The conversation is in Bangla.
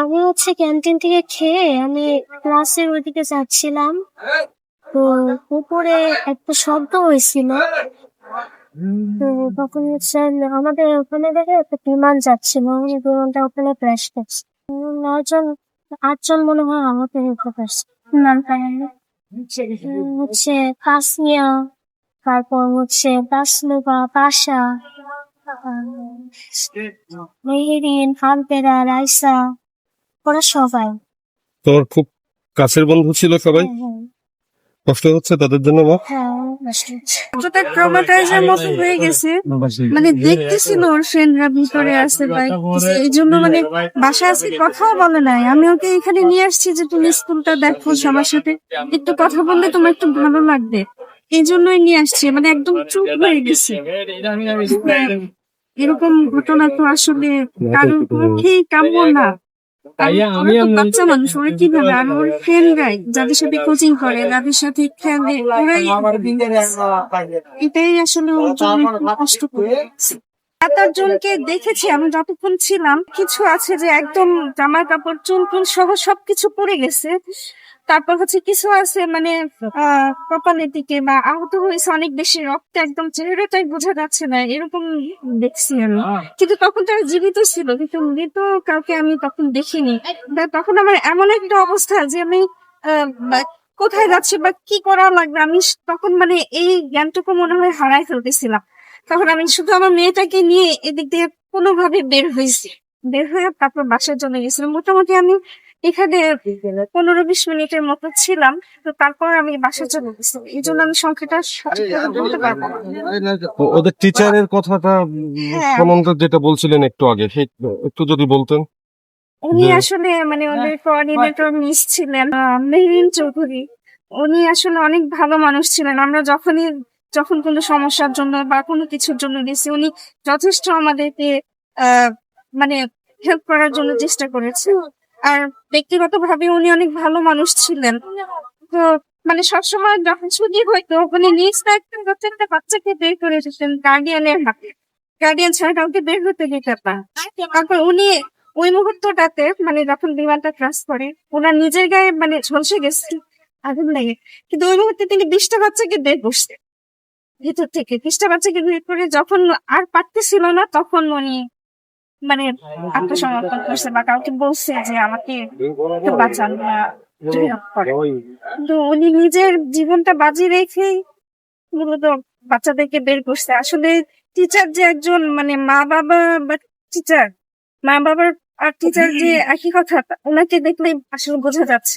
আমি হচ্ছে ক্যান্টিন থেকে খেয়ে আমি ক্লাসের ওইদিকে যাচ্ছিলাম। তো উপরে একটা শব্দ হয়েছিল। তো তখন হচ্ছে আমাদের ওখানে দেখে একটা বিমান যাচ্ছিল। আমি বিমানটা ওখানে ক্র্যাশ করছে। নয়জন আটজন মনে হয় আমাকে পারছে উম, হচ্ছে কাসমিয়া তারপর হচ্ছে তাসনুবা পাশা মেহেরিন হামপেরা রাইসা ওরা সবাই তোর খুব কাছের বন্ধু ছিল সবাই? হ্যাঁ, হ্যাঁ, কষ্ট হচ্ছে তাদের জন্য মা? হ্যাঁ ট্রমাটাইজের মতো হয়ে গেছে। মানে দেখতেছিল ওর ফ্রেন্ডরা ভিতরে আছে কিছু। এই জন্য মানে বাসায় আজকে কথাও বলে নাই। আমি ওকে এখানে নিয়ে আসছি যে তুমি স্কুলটা দেখো সবার সাথে। একটু কথা বললে তোমার একটু ভালো লাগবে। এই জন্যই নিয়ে আসছি। মানে একদম চুপ হয়ে গেছে। এরকম ঘটনা তো আসলে কারোর পক্ষেই কাম্য না। বাচ্চা মানুষ ওরা কীভাবে? আর ওর ফ্রেন্ডরাই যাদের সাথে কোচিং করে যাদের সাথে খেলে ওরাই এটাই আসলে ওর জন্য কষ্ট করে সাত আট জনকে দেখেছি আমি যতক্ষণ ছিলাম কিছু আছে যে একদম জামা কাপড় চুল টুল সহ সবকিছু পরে গেছে। তারপর হচ্ছে কিছু আছে মানে কপালের দিকে বা আহত হয়েছে অনেক বেশি রক্ত একদম চেহারাটাই বোঝা যাচ্ছে না এরকম দেখছি আমি। কিন্তু তখন তারা জীবিত ছিল কিন্তু মৃত কাউকে আমি তখন দেখিনি। তখন আমার এমন একটা অবস্থা যে আমি কোথায় যাচ্ছি বা কি করা লাগবে আমি তখন মানে এই জ্ঞানটুকু মনে হয় হারাই ফেলতেছিলাম। তখন আমি শুধু আমার মেয়েটাকে নিয়ে এদিক দিয়ে কোনোভাবে বের হয়েছি। বের হয়ে তারপর বাসার জন্য গেছিলাম। মোটামুটি আমি এখানে পনেরো বিশ মিনিটের মতো ছিলাম তো তারপর আমি বাসার জন্য গেছিলাম এই জন্য আমি সংখ্যাটা বলতে পারব ওদের টিচারের কথাটা হ্যাঁ। যেটা বলছিলেন একটু আগে সেই একটু যদি বলতেন। উনি হ্যাঁ। আসলে মানে ওদের কোঅর্ডিনেটর মিস ছিলেন মেহরিন চৌধুরী। উনি আসলে অনেক ভালো মানুষ ছিলেন। আমরা যখনই যখন কোনো সমস্যার জন্য বা কোনো কিছুর জন্য গেছি উনি যথেষ্ট আমাদেরকে আহ, মানে হেল্প করার জন্য চেষ্টা করেছে। আর ব্যক্তিগত ভাবে উনি অনেক ভালো মানুষ ছিলেন। তো মানে সবসময় যখন ছুটি হইতো, উনি নিজ দায়িত্বে বাচ্চাকে বের করে দিতেন গার্ডিয়ানের হাতে। গার্ডিয়ান ছাড়া কাউকে বের হতে দিতেন না। তারপর উনি ওই মুহূর্তটাতে মানে যখন বিমানটা ক্রাশ করে ওনার নিজের গায়ে মানে ঝলসে গেছে, আগুন লাগে। কিন্তু ওই মুহূর্তে তিনি বিশটা বাচ্চাকে বের করছে ভিতর থেকে। বিশটা বাচ্চাকে বের করে যখন আর পারতেছিল না, তখন উনি মানে আত্মসমর্পণ করছে বা কাউকে বলছে যে আমাকে বাঁচান। কিন্তু উনি নিজের জীবনটা বাজি রেখেই মূলত বাচ্চাদেরকে বের করছে আসলে টিচার যে একজন মানে মা বাবা বা টিচার মা বাবার আর টিচার যে একই কথা ওনাকে দেখলে আসলে বোঝা যাচ্ছে